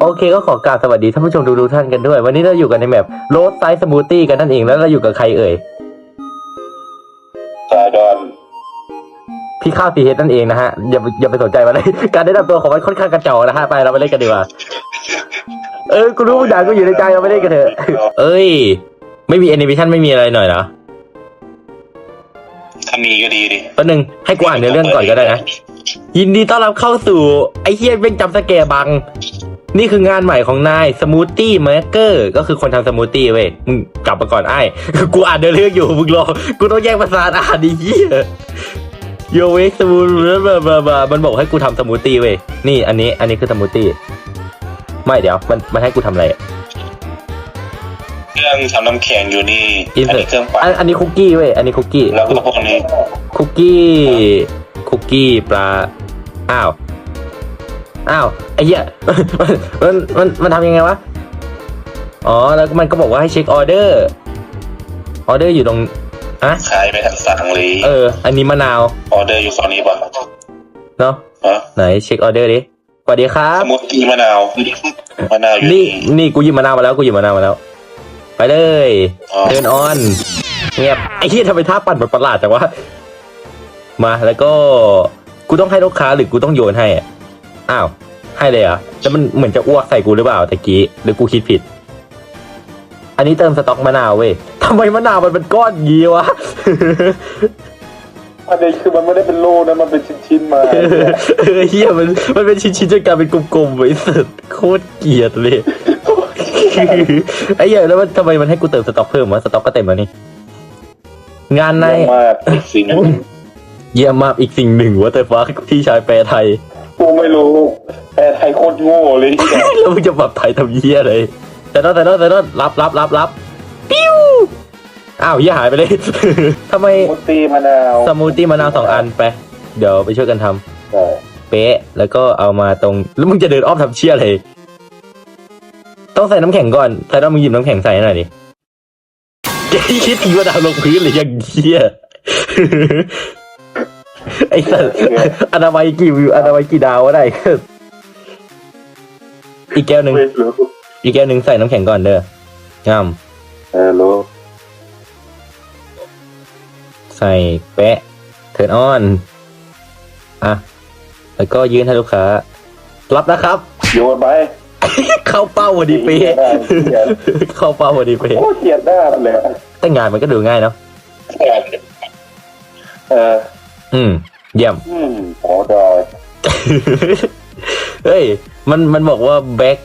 โอเคก็ขอกราบสวัสดีท่านผู้ชมทุกๆท่านกันด้วย วันนี้เราอยู่กันในแมปโรสไซส์สมูทตี้กันนั่นเองแล้วเราอยู่กับใครเอ่ยสายดอนพี่ข้าวซีเฮดนั่นเองนะฮะอย่าอย่าไปสนใจมันเลย การแนะนำตัวของมันค่อนข้างกระจอกนะฮะไปเราไปเล่นกันดีกว่าเออกูรู้มึงด่ากูอยู่ในใจเราไปเล่นกันเถอะเอ้ย ไม่มีแอนิเมชันไม่มีอะไรหน่อยเหรอถ้ามีก็ดีดิแป๊บนึงให้กูอ่านเนื้อเรื่องก่อนก็ได้นะยินดีต้อนรับเข้าสู่ไอ้เฮียเป็นจำสแกร์บัง นี่คืองานใหม่ของนายสมูทตี้เมเกอร์ก็คือคนทำสมูทตี้เว้ยมึงกลับมาก่อนไอ้กูอ่านเนื้อเรื่องอยู่มึงรอกูต้องแยกภาษาอ่านดิเฮียโยเวกสมูทบลาบลาบลามันบอกให้กูทำสมูทตี้เว้ยนี่อันนี้อันนี้คือสมูทตี้ไม่เดี๋ยวมันมันให้กูทำอะไรเครื่องทำน้ำแข็งอยู่นี่อินอันเสิร์นี้เครื่องปั่นอันอันนี้คุกกี้เว้ยอันนี้คุกกี้แล้วก็พวกนี้คุกกี้คุกกี้ปลาอ้าว อ้าวไอ้เหี้ยมันมันมันทำยังไงวะอ๋อแล้วมันก็บอกว่าให้เช็คออเดอร์ออเดอร์อยู่ตรงอะขายไปทักสั่งเลยเออ อันนี้มะนาวออเดอร์อยู่ฝั่งนี้ป่ะเนาะฮะไหนเช็คออเดอร์ดิสวัสดีครับสมุดกี้มะนาวมะนาวอยู่นี่นี่นี่กูหยิบมะนาวมาแล้วกูหยิบมะนาวมาแล้ว ไปเลยอ๋อเดินออนเงียบไอ้เหี้ยทำไมท่าปั่นมันประหลาดจังวะมาแล้วก็กูต้องให้ลูกค้าหรือกูต้องโยนให้อะ อ้าว ให้เลยเหรอะแล้วมันเหมือนจะอ้วกใส่กูหรือเปล่าตะกี้หรือกูคิดผิด อันนี้เติมสต็อกมะนาวเว้ยทำไมมะนาวมันเป็นก้อนยีวะ อันนี้คือมันไม่ได้เป็นโลนะมันเป็นชิ้นๆมาเออเฮียมันมันเป็นชิ้นๆจนกลายเป็นกลมๆไว้สุดโคตรเกลียดเลยไอ้เหี้ยแล้วมันทำไมมันให้กูเติมสต็อกเพิ่มวะสต็อกก็เต็มแล้วนี่งานในเยอะมากอีกสิ่งหนึ่งเยี่ยมมากอีกสิ่งหนึ่งว่าแต่ฟ้าพี่ชายแปลไทย กูไม่รู้ แต่ไทยโคตรโง่เลยที่แล้วมึงจะปรับไทยทำเหี้ยอะไรแต่นอนแต่นอนแต่นอนรับรับรับรับปิ้วอ้าวเหี้ยหายไปเลย ทำไมมุตตีมะนาวสมูทตี้มะนาวสองอันไป เดี๋ยวไปช่วยกันทำใช่เป๊ะ แล้วก็เอามาตรง แล้วมึงจะเดินอ้อมทำเชี่ยอะไร ต้องใส่น้ำแข็งก่อนใส่ต้องมึงหยิบน้ำแข็งใส่หน่อยดิแกคิดทีว่าดาวลงพื้นเลยยังเหี้ย ไอ้สัสอนามัยกี่วิวอนามัยกี่ดาววะได้ อีกแก้วหนึ่งไม่รู้อีกแก้วหนึ่งใส่น้ำแข็งก่อนเด้องามเออรู้ใส่แปะเทิร์นออนอะแล้วก็ยื่นให้ลูกค้า รับนะครับ โยนไปเข้าเป้าพอดีเป๊ะเข้าเป้าพอดีเป๊ะโคตรเกลียดหน้ามันเลยแต่งานมันก็ดูง่ายเนาะเออ อืม เยี่ยมอืมโอ้ดอยเฮ้ย มันมันบอกว่า back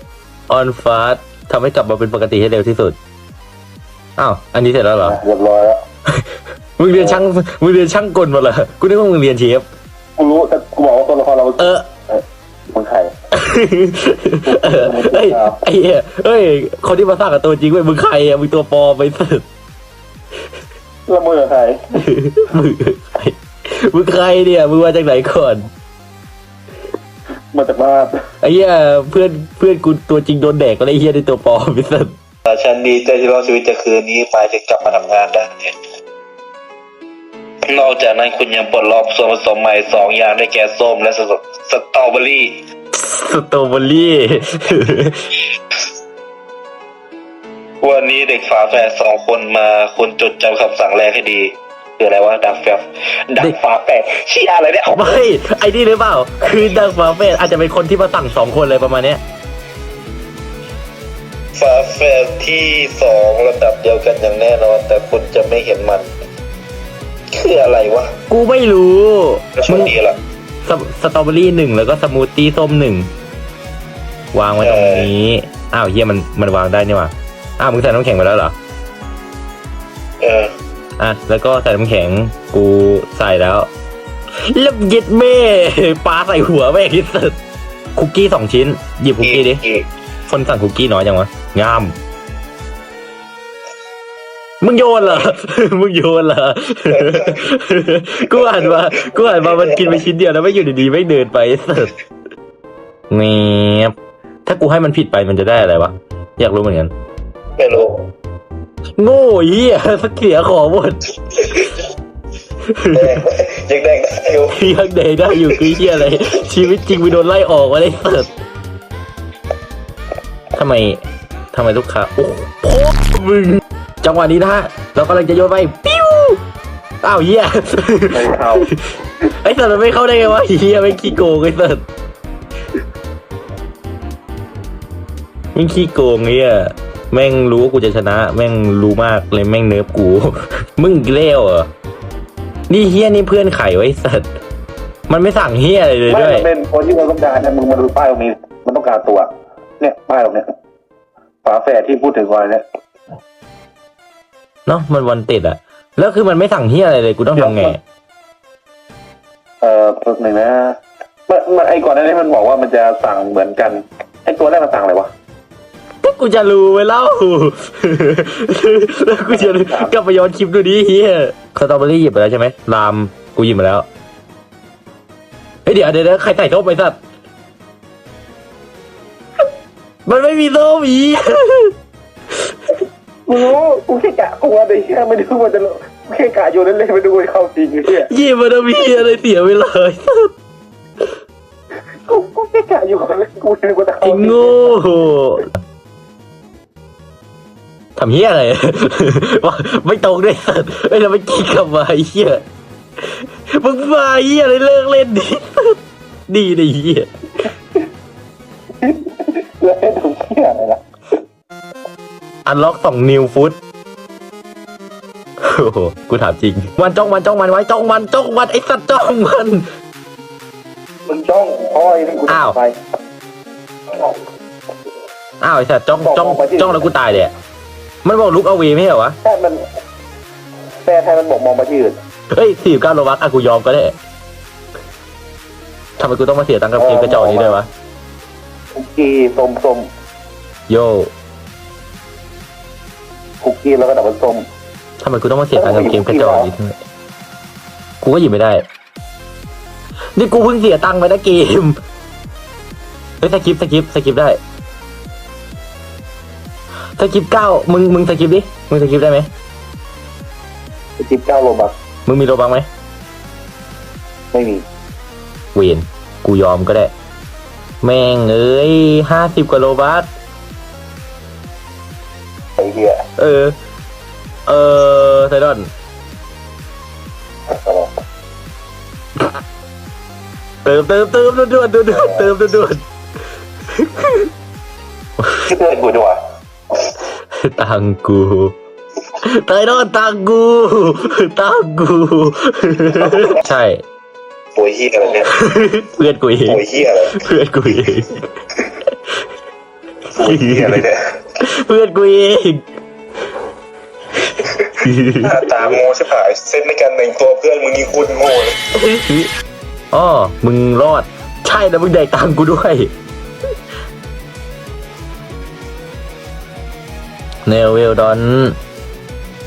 on fast ทำให้กลับมาเป็นปกติให้เร็วที่สุด อ้าว อันนี้เสร็จแล้วเหรอ เรียบร้อยแล้วมึงเรียนช่างมึงเรียนช่างกลมาเหรอกูนึกว่ามึงเรียนเชฟกูรู้แต่กูบอกว่าตัวละครเราเออมันไข่เออเฮ้ยไอ้เหี้ยเฮ้ย คนที่มาสร้างกับตัวจริงเว้ยมึงใครอะมึงตัวปลอมไปสุดแล้วมือไข่มึงใคร มึงใครเนี่ยมึงมาจากไหนก่อนมาจากบ้านไอ้เหี้ยเพื่อนเพื่อนกูตัวจริงโดนแดกก็เลยไอ้เหี้ยในตัวปลอมไปสุดฉันดีใจที่รอดชีวิตจากคืนนี้ไปจะกลับมาทำงานได้นอกจากนั้นคุณยังปลดล็อกส่วนผสมใหม่สองอย่างได้แก่ส้มและสตสตรอเบอรี่ สตรอเบอรี่ วันนี้เด็กฝาแฝดสองคนมาคุณจดจำคำสั่งแรกให้ดี คืออะไรวะดักแฝดดักฝาแฝดเชี่ยอะไรเนี่ยไม่ ไอ้นี่หรือเปล่า คือดังฟ้าเฟสอาจจะเป็นคนที่มาสั่งสองคนเลยประมาณเนี้ยฝาแฝดที่สองระดับเดียวกันอย่างแน่นอน แต่คุณจะไม่เห็นมัน คืออะไรวะ กูไม่รู้แล้วโชมึคงดีละสสตรอเบอรี่หนึ่งแล้วก็สมูทตี้ส้มหนึ่งวางไว้ตรงนี้ อ้าวเฮียมันมันวางได้นี่หว่าอ้าวมึงใส่น้ำแข็งไปแล้วเหรอ เออ อะแล้วก็ใส่น้ำแข็งกูใส่แล้วแล้วเย็ดแม่ปลาใส่หัวแม่งที่สุดคุกกี้สองชิ้น หยิบคุกกี้ดิคนสั่งคุกกี้น้อยจังวะงาม มึงโยนเหรอ มึงโยนเหรอ กูอ่านมา กูอ่านมา มันกินไปชิ้นเดียวแล้วไม่อยู่ดีๆไม่เดินไปสุดเงียบถ้ากูให้มันผิดไปมันจะได้อะไรวะ อยากรู้เหมือนกันไม่รู้ โง่เหี้ยสักเขียขอหมดแดงยังแดงได้อยู่ยังเดได้อยู่คือเหี้ยอะไร ชีวิตจริงไปโดนไล่ออกมาได้สุดทำไมทำไมลูกค้าโอ้โหพ่อมึงจังหวะนี้นะฮะเรากำลังจะโยนไปปิ้วอ้าวเฮียไม่เข้าไอ้สัตว์มันไม่เข้าได้ไงวะเฮียไม่งขี้โกงไอ้สัตว์แม่งขี้โกงเฮีย แม่งรู้ว่ากูจะชนะ แม่งรู้มากเลยแม่งเนิร์ฟกู มึงอีกเลี้ยวเหรอนี่เฮียนี่เพื่อนไข่ไว้สัตว์มันไม่สั่งเฮียอะไรเลยไม่ด้วย มันเป็นคนที่เราต้องการเนี่ยมึงมาดูป้ายตรงนี้ มันต้องการตัว เนี่ยป้ายตรงเนี้ยฝาแฝดที่พูดถึงก่อนเนี่ยเนาะมันวันติดอะแล้วคือมันไม่สั่งเฮียอะไรเลยกูต้องทำไง เอ่อตัวหนึ่งนะมันมันไอ้ก่อนหน้านี้มันบอกว่ามันจะสั่งเหมือนกันไอ้ตัวแรกมันสั่งอะไรวะ ก็กูจะรู้ไว้เล่าแล้วกูจะกลับไปย้อนคลิปดูดิเฮียสตรอเบอรี่หยิบไปแล้วใช่ไหมลามกูหยิบมาแล้วเฮ้ยเดี๋ยวเดี๋ยวเดี๋ยวใครใส่ส้มไปสัตว์มันไม่มีส้มอีกูรู้กูแค่กะกลัวแต่เชี่ยไม่รู้มันจะกูแค่กะอยู่นั่นเลยไม่ดูไอ้เข้าจริงไอ้เชี่ยหยิบมาทำเฮียอะไรเสียไปเลยกูกูแค่กะอยู่คนเลยกูนึกว่าจะเข้าไอ้จริงโง่ ทำเฮียอะไรว่าไม่ตรงด้วยสัตว์ไม่ทำไม่กินกลับมาไอ้เฮียมึงมาเฮียอะไรเลิกเล่นดิดีดิเฮียแล้วให้ดูเชี่ยอะไรล่ะอันล็อกสองนิวฟุตโอ้โหกูถามจริง มันจ้องมันจ้องมันไว้จ้องมันจ้องมันไอ้สัตว์จ้องมันมึงจ้องเพราะไอ้นี่กูอ้าวไปอ้าวไอ้สัตว์จ้องจ้องมองไปที่จ้องแล้วกูตายเลยอะ มันบอกลุกเอาวีไม่ใช่เหรอวะแค่มันแปลไทยมันบอกมองไปที่อื่นเฮ้ยสี่เก้าโลวักอะกูยอมก็ได้ทำไมกูต้องมาเสียตังค์กับเกมกระจอกนี้ด้วยวะ คุกกี้ส้มส้มโยคุกกี้แล้วก็ดับเบิลส้มทำไมกูต้องมาเสียตังค์กับเกมกระจอกนี้ด้วยกูก็หยิบไม่ได้ นี่กูเพิ่งเสียตังค์ไปนะเกม เฮ้ยสกิปสกิปสกิปได้ สกิปเก้ามึงมึงสกิปดิมึงสกิปได้ไหมจิบเก้าโลบักมึงมีโลบังไหมไม่มีเวนกูยอมก็ได้ แม่งเอ้ยห้าสิบกว่าโลบัสไอ้เหี้ยเออ เออไซดอนเติมเติมเติมด่วนด่วนด่วนด่วนเติมด่วนด่วนคิดเลยกูดีกว่า ตังกูไซดอนตังกูตังกู ใช่ป่วยเฮียอะไรเนี่ยเพื่อนกูเองป่วยเฮียอะไรเพื่อนกูเองป่วยเฮียอะไรเนี่ยเพื่อนกูเองหน้าตาโง่ใช่ป่ะเส้นในการแต่งตัวเพื่อนมึงนี่คุณโง่เลยอ๋อมึงรอด ใช่แล้วมึงได้ตังกูด้วย เนเวลดอน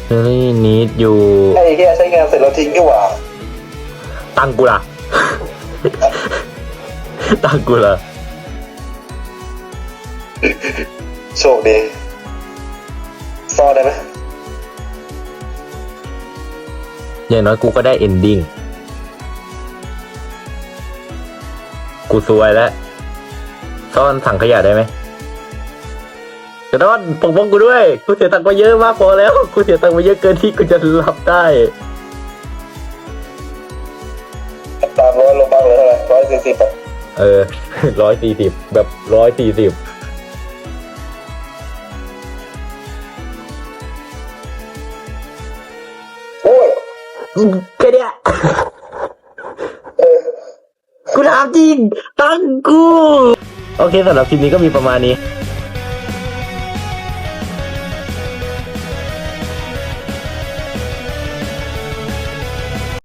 เฮลี่นีดอยู่ไอ้เฮียใช้งานเสร็จแล้วทิ้งดีกว่าตังกูล่ะ ตังกูล่ะ โชคดีซ่อนได้ไหมอย่างน้อยกูก็ได้เอนดิ้ง กูซวยแล้ว ซ่อนถังขยะได้ไหม กระดอนปกป้องกูด้วย กูเสียตังค์มาเยอะมากพอแล้ว กูเสียตังค์มาเยอะเกินที่กูจะรับได้ตามร้อยโลบังเลยเท่าไหร่ร้อยสี่สิบอะเออร้อยสี่สิบแบบร้อยสี่สิบโอ้ยแค่เนี้ยกูถามจริง ตังกู โอเคสำหรับคลิปนี้ก็มีประมาณนี้